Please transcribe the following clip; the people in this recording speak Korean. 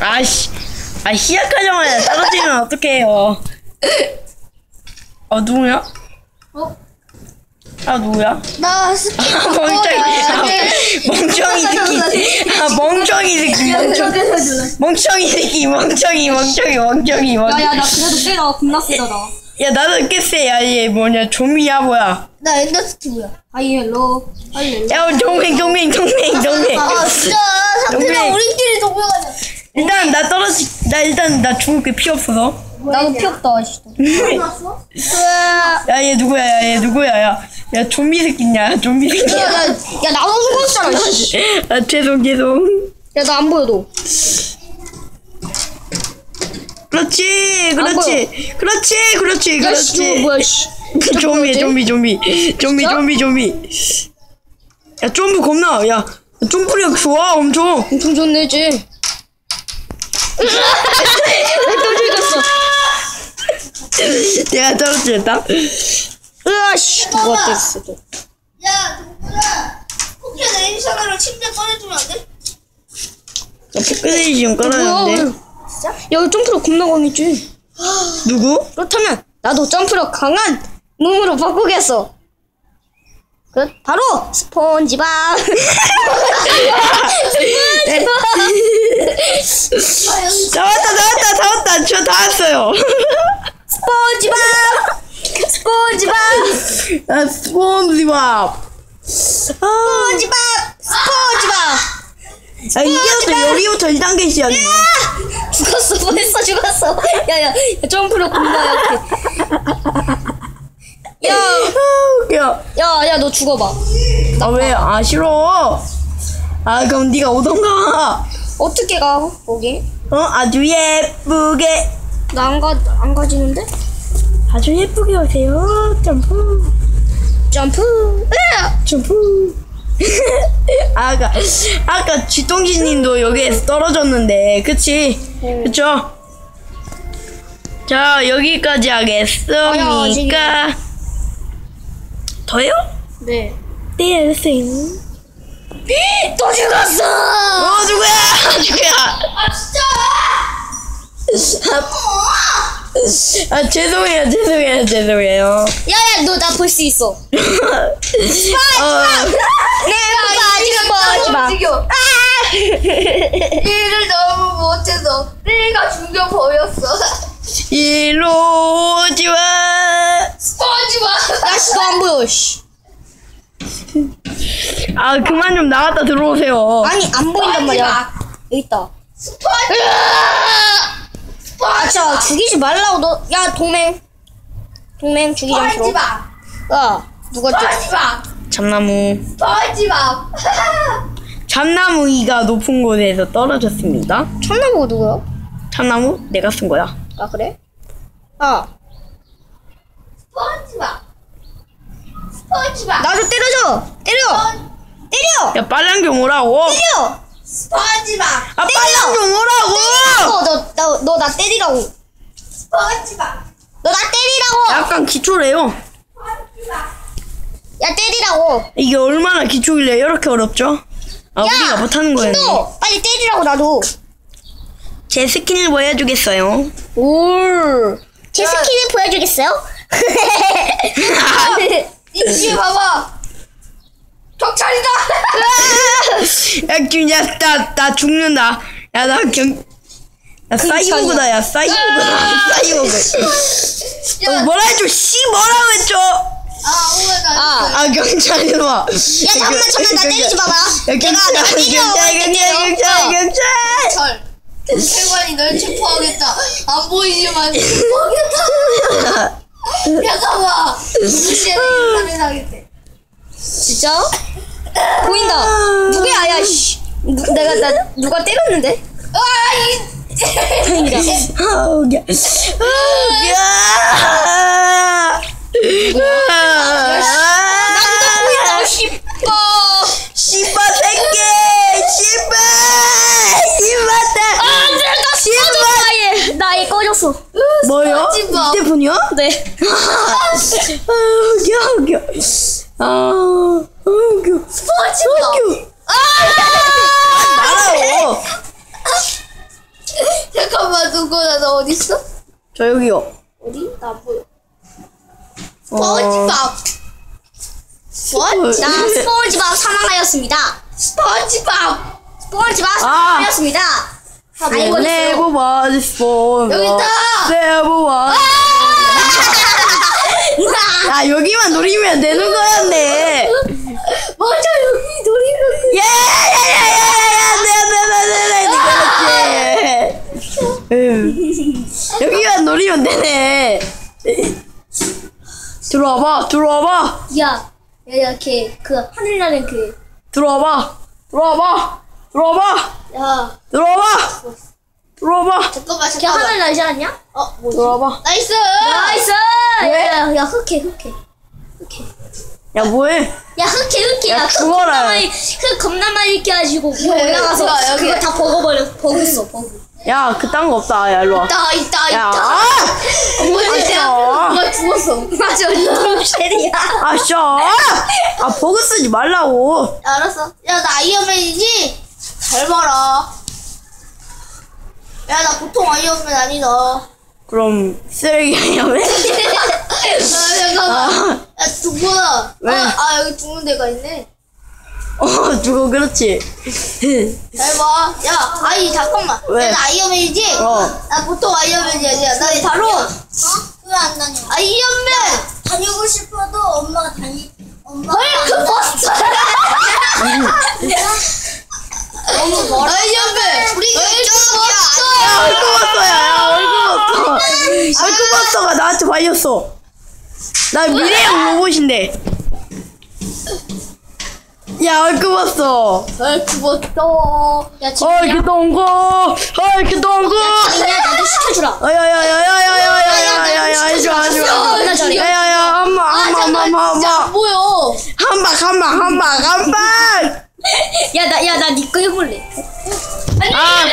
아씨, 아 시작하자마자 떨어지면 어떡해요? 어 누구야? 어? 아 누구야? 나 스킨 아, 멍청이, 아, 멍청이 새끼, 아 멍청이 새끼, 멍청이, 멍청이 새끼, 멍청이, 멍청이, 멍청이, 멍청이. 야야 나 그래도 꽤나 겁나 세다 나. 야 나도 깨세, 야얘 뭐냐 좀비야 뭐야? 나 엔더 스티브야. 하이헬로 하이헬로. 야 동맹, 동맹, 동맹, 동맹. 아 진짜 상대랑 동맹. 우리끼리 동맹하자. 일단 나 떨어지, 나 일단 나 죽을 게 필요 없어서. 나도 피 없다. 났어? 야얘 누구야? 야 얘 누구야? 야, 야 좀비 새끼냐? 좀비 새끼야. 야야 나도 죽었잖아. 씨. 아 죄송 죄송. 야나 안 보여 너. 그렇지, 그렇지, 그렇지, 그렇지, 야씨 저거 그렇지. 뭐야 씨. 좀비, 좀비, 좀비, 좀비, 좀비, 좀비. 야 점프 겁나. 야 점프력 좋아 엄청. 엄청 좋네 지. 또 죽었어. 내가 떨어뜨렸다. 으아씨 누가 또. 야 동물아. 포켓 에디션으로 침대 꺼내주면 안 돼? 야 포크레이 좀 깔았는데. 뭐야? 야 이거 점프력 겁나 강했지. 누구? 그렇다면 나도 점프력 강한 놈으로 바꾸겠어. 그 바로 스폰지밥. 스폰지밥. 나왔다, 나왔다, 나왔다. 저 다 왔어요. 스폰지밥. 스폰지밥. 아 스폰지밥. 스폰지밥. 스폰지밥. 아 이제부터 여기부터 1단계 시작이네. 죽었어 벌써 죽었어. 야 야 점프력 겁나 약해. 야. 야, 야, 너 죽어봐. 아 왜? 아 싫어. 아 그럼 네가 오던가. 어떻게 가, 거기? 어 아주 예쁘게. 나 안 가, 안 가지는데? 아주 예쁘게 오세요. 점프. 점프. 점프. 아까 아까 쥐똥지님도 여기에서 떨어졌는데, 그치? 그쵸? 자 여기까지 하겠습니까? 더요? 네. 네 알겠어요. 또 죽었어! 어 누구야? 누구야? 아 진짜. 아 죄송해요 죄송해요 죄송해요. 야, 야, 너 나 볼 수 있어. 어, 내 마지막 죽여. 일을 너무 못해서 내가 죽여 버렸어. 일로 오지 마. 스펀지밥. 야, 씨, 너안 보여, 씨. 아 그만 좀 나갔다 들어오세요. 아니, 안 보인단 말이야. 여기 있다. 아, 자, 죽이지 말라고, 너. 야, 동맹. 동맹 죽이지 않도록. 스펀지밥. 야, 누가 또. 스펀지밥. 참나무 스펀지밥. 참나무 이가 높은 곳에서 떨어졌습니다. 참나무가 누구야? 참나무 내가 쓴 거야. 아, 그래? 아, 스펀지밥. 스펀지 밥. 나좀 때려줘! 때려! 때려! 야 빨랑 좀 오라고. 때려! 스펀지 밥. 아 빨랑 좀 오라고. 어, 너, 너, 너 나 때리라고. 스펀지 밥. 너 나 때리라고! 약간 기초래요. 스펀지 밥. 야, 때리라고! 이게 얼마나 기초길래 이렇게 어렵죠? 아 우리가 못하는 거였네. 너 빨리 때리라고, 나도! 제 스킨을 보여주겠어요. 올. 제 스킨을 보여주겠어요? 이 뒤에 봐봐. 경찰이다. 야 진짜 나나 죽는다. 야 나 경. 야 사이보그다 야 사이보그다 사이보그. 어, 뭐라 해줘 씨 뭐라고 했죠? 아, 나. 아. 아 경찰이 와. 야 잠깐만, 잠깐만, 나 때리지 마봐. 야 내가, 경찰 내가 때려. 경찰 경찰. 경찰 경찰. 경찰. 경찰관이 널 체포하겠다. 안 보이지만 체포하겠다. 잠깐만. 무시해. 살인하겠대. 진짜? 보인다. 누구야, 야, 씨. 누, 내가, 나, 누가 때렸는데? 아, 이. 다행이다. 아 웃겨. 아 웃겨. 보인다, 새끼 아, 내가. 나얘 꺼졌어. 뭐요? 휴대폰이요? 네. 아 웃겨 웃겨 아 웃겨 스펀지밥. 웃겨 아! 말아요 잠깐만 누구나 너 어디 있어? 저 여기요. 어디? 나안 보여. 어. 스펀지밥. What? 자, 스폰지밥 사망하였습니다. 스펀지밥. 스폰지밥 아. 사망하였습니다. 알고 있어요. 네버원 스폰. 여기 있다. 네버원. 야 여기만 노리면 되는 거였네. 맞아 여기 노리는 예예예예예예예네네네네 그렇지. 여기만 노리면 되네. 들어와봐 들어와봐 야, 야, 야, 걔, 그, 하늘나는 그, 들어와봐 들어와봐 들어와봐 야 들어와봐 들어와봐 잠깐만 걔 잠깐만. 하늘 날지 않냐? 어 뭐지? 들어와봐. 나이스. 나이스! 왜? 야, 야, 흑해, 흑해. 흑해. 야 뭐해? 야, 흑해, 흑해. 야, 야, 흑 죽어라. 겁나 많이, 흑 겁나 많이 이렇게 해가지고, 위에 야, 올라가서, 야, 여기. 그거 다 버거버려, 버그어 버그. 야 그딴 거 없다. 야 일로 와. 있다 있다 야. 있다. 아! 뭐지? 아, 나 죽었어. 맞아, 이 쉘이야. 아, 씨. 아, 버그 쓰지 말라고. 야, 알았어. 야, 나 아이언맨이지? 잘 봐라. 야, 나 보통 아이언맨 아니다. 그럼, 쓰레기 아니야왜? 아, 잠깐만. 야, 두고나. 왜? 아, 아, 여기 죽는 데가 있네. 어, 죽어, 그렇지. 잘 봐. 야, 아이, 잠깐만. 왜? 야, 나 아이언맨이지? 어. 나 보통 아이언맨이 아니야. 나 바로 어? 왜 안 다녀? 아이언맨! 다니고 싶어도 엄마가 다니 엄마가 헐크 버스터! 너무 멀어. 아이언맨! 우리 헐크 버스터! 야, 얼크버스터야, 야, 얼크버스터. 얼크버스터가 나한테 발렸어. 나 미래형 로봇인데. 야, 얼크버스터. 헐크 버스터! 야, 지금. 얼크동고, 얼크동고. 야, 나도 시켜주라. 어, 야야야야야야야야야야, 마, 하지 마. 야야야, 한 방, 한 방, 한 방, 한 진짜 안 방. 보여! 한 방, 한 방, 한 방, 한 방. 야, 나, 야, 나 니꺼 해볼래. 아,